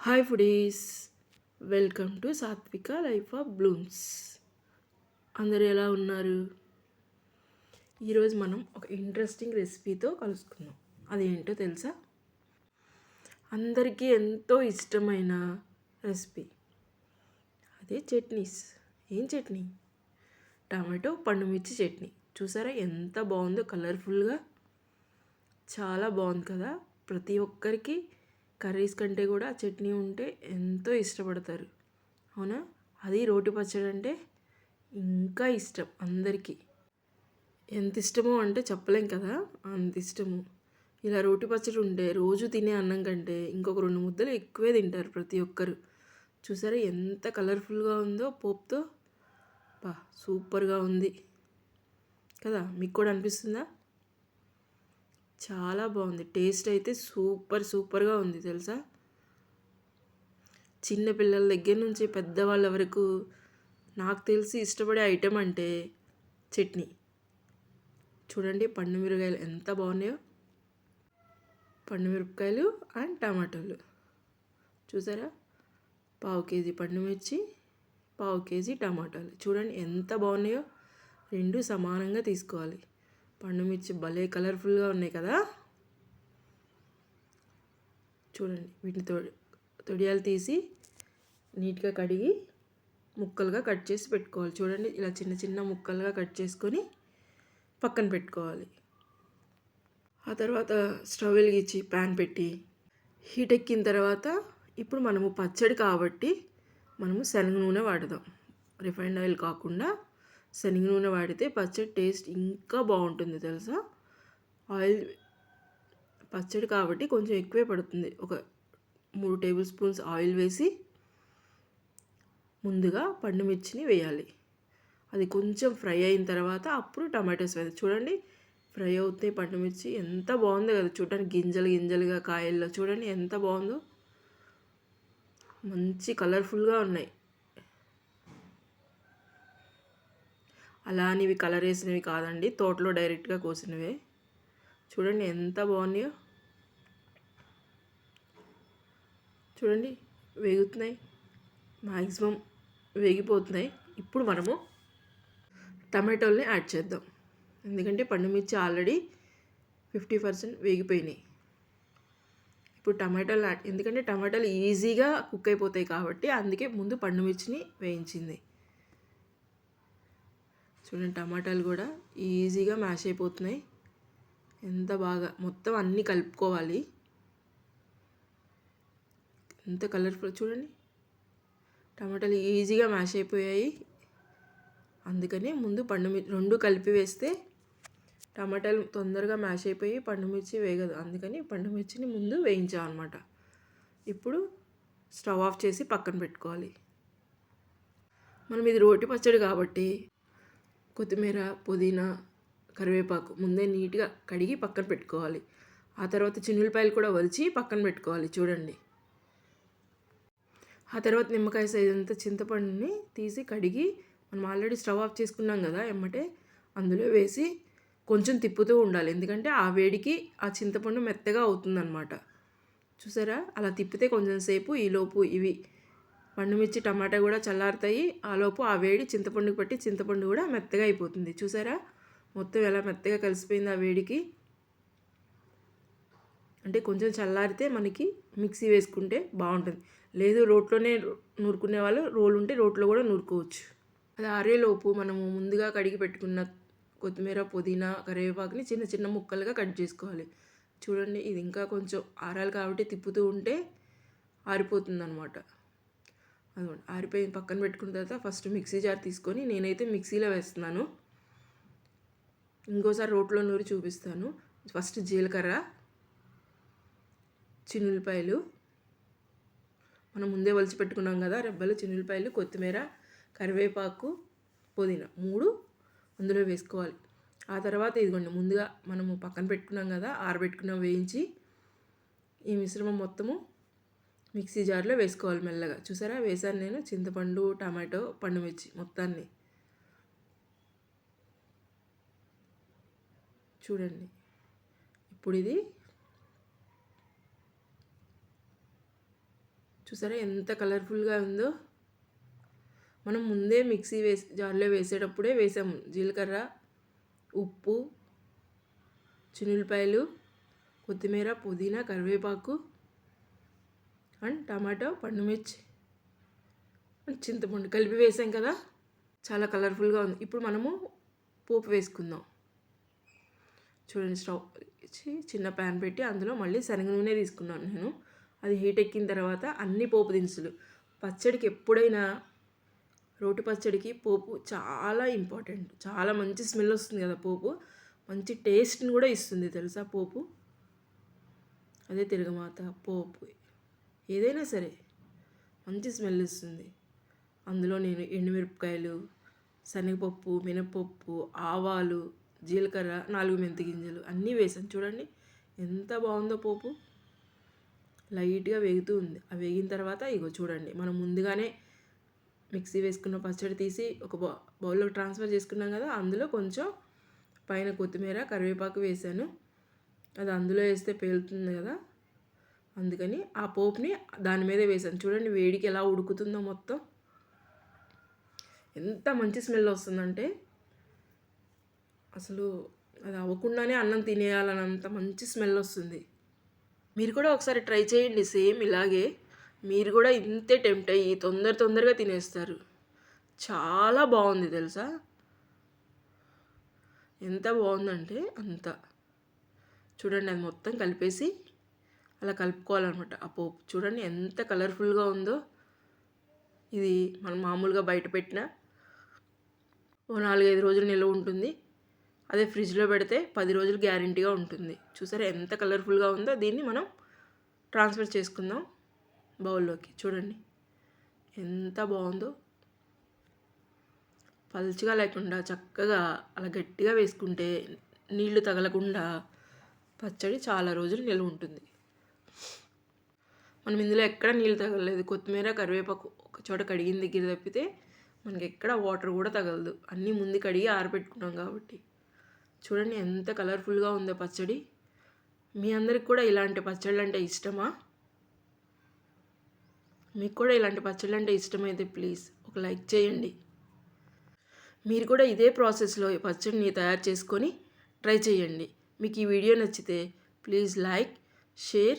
Hi foodies welcome to Sathvika life of blooms అందరు ఎలా ఉన్నారు? ఈరోజు మనం ఒక ఇంట్రెస్టింగ్ రెసిపీతో కలుసుకుందాం. అదేంటో తెలుసా? అందరికీ ఎంతో ఇష్టమైన రెసిపీ అదే చట్నీస్ ఏం చట్నీ? టమాటో పండుమిర్చి చట్నీ. చూసారా ఎంత బాగుందో కలర్ఫుల్గా చాలా బాగుంది కదా? ప్రతి ఒక్కరికి కర్రీస్ కంటే కూడా చట్నీ ఉంటే ఎంతో ఇష్టపడతారు. అవునా? అది రోటి పచ్చడి అంటే ఇంకా ఇష్టం అందరికీ. ఎంత ఇష్టమో అంటే చెప్పలేం కదా? అంత ఇష్టము. ఇలా రోటి పచ్చడి ఉంటే రోజు తినే అన్నం కంటే ఇంకొక రెండు ముద్దలు ఎక్కువే తింటారు ప్రతి ఒక్కరు. చూసారా ఎంత కలర్ఫుల్గా ఉందో పోప్తో? బా సూపర్గా ఉంది. కదా మీకు కూడా అనిపిస్తుందా? చాలా బాగుంది. టేస్ట్ అయితే సూపర్ సూపర్గా ఉంది తెలుసా? చిన్న పిల్లల దగ్గర నుంచి పెద్దవాళ్ళ వరకు నాకు తెలిసి ఇష్టపడే ఐటెం అంటే చట్నీ. చూడండి పండు మిరపకాయలు ఎంత బాగున్నాయో. పండు మిరపకాయలు అండ్ టమాటోలు. చూసారా? పావు కేజీ పండు మిర్చి పావు కేజీ టమాటాలు. చూడండి ఎంత బాగున్నాయో. రెండు సమానంగా తీసుకోవాలి. పండు మిర్చి భలే కలర్ఫుల్గా ఉన్నాయి కదా. చూడండి వీటిని తొడి తొడియాలు తీసి నీట్గా కడిగి ముక్కలుగా కట్ చేసి పెట్టుకోవాలి. చూడండి ఇలా చిన్న చిన్న ముక్కలుగా కట్ చేసుకొని పక్కన పెట్టుకోవాలి. ఆ తర్వాత స్టవ్ వెలిగించి ప్యాన్ పెట్టి హీట్ ఎక్కిన తర్వాత ఇప్పుడు మనము పచ్చడి కాబట్టి మనము శనగ నూనె వాడదాం. రిఫైండ్ ఆయిల్ కాకుండా శనగ నూనె వాడితే పచ్చడి టేస్ట్ ఇంకా బాగుంటుంది తెలుసా? ఆయిల్ పచ్చడి కాబట్టి కొంచెం ఎక్కువే పడుతుంది. ఒక మూడు టేబుల్ స్పూన్స్ ఆయిల్ వేసి ముందుగా పండు మిర్చిని వేయాలి. అది కొంచెం ఫ్రై అయిన తర్వాత అప్పుడు టమాటోస్ వేయాలి. చూడండి ఫ్రై అవుతాయి పండు మిర్చి ఎంత బాగుందో కదా. చూడడానికి గింజలు గింజలుగా కాయల్లో చూడండి ఎంత బాగుందో. మంచి కలర్ఫుల్గా ఉన్నాయి. అలా అని ఇవి కలర్ వేసినవి కాదండి. తోటలో డైరెక్ట్గా కోసినవే. చూడండి ఎంత బాగున్నాయో. చూడండి వేగుతున్నాయి. మ్యాక్సిమం వేగిపోతున్నాయి. ఇప్పుడు మనము టమాటోల్ని యాడ్ చేద్దాం. ఎందుకంటే పండుమిర్చి ఆల్రెడీ ఫిఫ్టీ పర్సెంట్ వేగిపోయినాయి. ఇప్పుడు టమాటాలు యాడ్ ఎందుకంటే టమాటాలు ఈజీగా కుక్ అయిపోతాయి కాబట్టి అందుకే ముందు పండుమిర్చిని వేయించింది. చూడండి టమాటాలు కూడా ఈజీగా మ్యాష్ అయిపోతున్నాయి. ఎంత బాగా మొత్తం అన్నీ కలుపుకోవాలి. ఎంత కలర్ఫుల్ చూడండి. టమాటాలు ఈజీగా మ్యాష్ అయిపోయాయి. అందుకనే ముందు పండు రెండు కలిపి వేస్తే టమాటాలు తొందరగా మ్యాష్ అయిపోయి పండుమిర్చి వేగదు. అందుకని పండుమిర్చిని ముందు వేయించామన్నమాట. ఇప్పుడు స్టవ్ ఆఫ్ చేసి పక్కన పెట్టుకోవాలి. మనం ఇది రోటి పచ్చడి కాబట్టి కొత్తిమీర పుదీనా కరివేపాకు ముందే నీట్గా కడిగి పక్కన పెట్టుకోవాలి. ఆ తర్వాత చిన్నులపాయలు కూడా వలిచి పక్కన పెట్టుకోవాలి. చూడండి. ఆ తర్వాత నిమ్మకాయ సైజ్ అంతా చింతపండుని తీసి కడిగి మనం ఆల్రెడీ స్టవ్ ఆఫ్ చేసుకున్నాం కదా ఎమ్మటే అందులో వేసి కొంచెం తిప్పుతూ ఉండాలి. ఎందుకంటే ఆ వేడికి ఆ చింతపండు మెత్తగా అవుతుందన్నమాట. చూసారా? అలా తిప్పితే కొంచెం సేపు ఈలోపు ఇవి పండుమిర్చి టమాటా కూడా చల్లారుతాయి. ఆలోపు ఆ వేడి చింతపండుకి పట్టి చింతపండు కూడా మెత్తగా అయిపోతుంది. చూసారా? మొత్తం ఎలా మెత్తగా కలిసిపోయింది ఆ వేడికి. అంటే కొంచెం చల్లారితే మనకి మిక్సీ వేసుకుంటే బాగుంటుంది. లేదు రోట్లోనే నూరుకునే వాళ్ళు రోలు ఉంటే రోట్లో కూడా నూరుకోవచ్చు. అది ఆరేలోపు మనము ముందుగా కడిగి పెట్టుకున్న కొత్తిమీర పుదీనా కరివేపాకుని చిన్న చిన్న ముక్కలుగా కట్ చేసుకోవాలి. చూడండి ఇది ఇంకా కొంచెం ఆరాలి కాబట్టి తిప్పుతూ ఉంటే ఆరిపోతుంది అనమాట అదిగోండి ఆరిపోయి పక్కన పెట్టుకున్న తర్వాత ఫస్ట్ మిక్సీ జార్ తీసుకొని నేనైతే మిక్సీలో వేస్తున్నాను. ఇంకోసారి రోట్లో నూరి చూపిస్తాను. ఫస్ట్ జీలకర్ర చిన్నులపాయలు మనం ముందే వలిచి పెట్టుకున్నాం కదా రెబ్బలు చిన్నులపాయలు కొత్తిమీర కరివేపాకు పుదీనా మూడు అందులో వేసుకోవాలి. ఆ తర్వాత ఇదిగోండి ముందుగా మనము పక్కన పెట్టుకున్నాం కదా ఆరబెట్టుకున్నాం వేయించి ఈ మిశ్రమం మొత్తము మిక్సీ జార్లో వేసుకోవాలి మెల్లగా. చూసారా? వేసాను నేను చింతపండు టమాటో పండు మిర్చి మొత్తాన్ని. చూడండి. ఇప్పుడు ఇది చూసారా? ఎంత కలర్ఫుల్గా ఉందో. మనం ముందే మిక్సీ వేసి జార్లో వేసేటప్పుడే వేసాము. జీలకర్ర ఉప్పు చినులపాయలు కొత్తిమీర పుదీనా కరివేపాకు అండ్ టమాటో పండుమిర్చి అండ్ చింతపండు కలిపి వేసాం కదా. చాలా కలర్ఫుల్గా ఉంది. ఇప్పుడు మనము పోపు వేసుకుందాం. చూడండి స్టవ్ ఇచ్చి చిన్న ప్యాన్ పెట్టి అందులో మళ్ళీ శనగ నూనె తీసుకున్నాను నేను. అది హీట్ ఎక్కిన తర్వాత అన్ని పోపు దినుసులు. పచ్చడికి ఎప్పుడైనా రోటి పచ్చడికి పోపు చాలా ఇంపార్టెంట్ చాలా మంచి స్మెల్ వస్తుంది కదా పోపు. మంచి టేస్ట్ని కూడా ఇస్తుంది తెలుసా పోపు? అదే తిరగమాత పోపు. ఏదైనా సరే మంచి స్మెల్ ఇస్తుంది అందులో నేను ఎండుమిరపకాయలు శనగపప్పు మినపప్పు ఆవాలు జీలకర్ర నాలుగు మెంతి గింజలు అన్నీ వేసాను చూడండి ఎంత బాగుందో పోపు. లైట్గా వేగుతూ ఉంది. ఆ వేగిన తర్వాత ఇగో చూడండి మనం ముందుగానే మిక్సీ వేసుకున్న పచ్చడి తీసి ఒక బౌ బౌల్లో ట్రాన్స్ఫర్ చేసుకున్నాం కదా అందులో కొంచెం పైన కొత్తిమీర కరివేపాకు వేసాను అది అందులో వేస్తే పేలుతుంది కదా. అందుకని ఆ పోపుని దాని మీదే వేసాను చూడండి వేడికి ఎలా ఉడుకుతుందో మొత్తం. ఎంత మంచి స్మెల్ వస్తుందంటే అసలు అది అవ్వకుండానే అన్నం తినేయాలన్నంత మంచి స్మెల్ వస్తుంది. మీరు కూడా ఒకసారి ట్రై చేయండి సేమ్ ఇలాగే. మీరు కూడా ఇంతే టెంప్ట్ అయ్యి తొందర తొందరగా తినేస్తారు. చాలా బాగుంది తెలుసా? ఎంత బాగుందంటే అంత. చూడండి అది మొత్తం కలిపేసి అలా కలుపుకోవాలన్నమాట. ఆ పోపు చూడండి ఎంత కలర్ఫుల్గా ఉందో. ఇది మనం మామూలుగా బయట పెట్టిన ఓ నాలుగైదు రోజులు నిల్వ ఉంటుంది. అదే ఫ్రిడ్జ్లో పెడితే పది రోజులు గ్యారంటీగా ఉంటుంది. చూసారా ఎంత కలర్ఫుల్గా ఉందో. దీన్ని మనం ట్రాన్స్ఫర్ చేసుకుందాం బౌల్లోకి. చూడండి ఎంత బాగుందో. పల్చగా లేకుండా చక్కగా అలా గట్టిగా వేసుకుంటే నీళ్ళు తగలకుండా పచ్చడి చాలా రోజులు నిల్వ ఉంటుంది. మనం ఇందులో ఎక్కడ నీళ్ళు తగలలేదు. కొత్తిమీర కరివేపాకు ఒక చోట కడిగిన దగ్గర తప్పితే మనకి ఎక్కడ వాటర్ కూడా తగలదు. అన్నీ ముందు కడిగి ఆరబెట్టుకున్నాం కాబట్టి. చూడండి ఎంత కలర్ఫుల్గా ఉందో పచ్చడి. మీ అందరికి కూడా ఇలాంటి పచ్చళ్ళు అంటే ఇష్టమా? మీకు కూడా ఇలాంటి పచ్చళ్ళు అంటే ఇష్టమైతే ప్లీజ్ ఒక లైక్ చేయండి. మీరు కూడా ఇదే ప్రాసెస్లో ఈ పచ్చడిని తయారు చేసుకొని ట్రై చేయండి. మీకు ఈ వీడియో నచ్చితే ప్లీజ్ లైక్ షేర్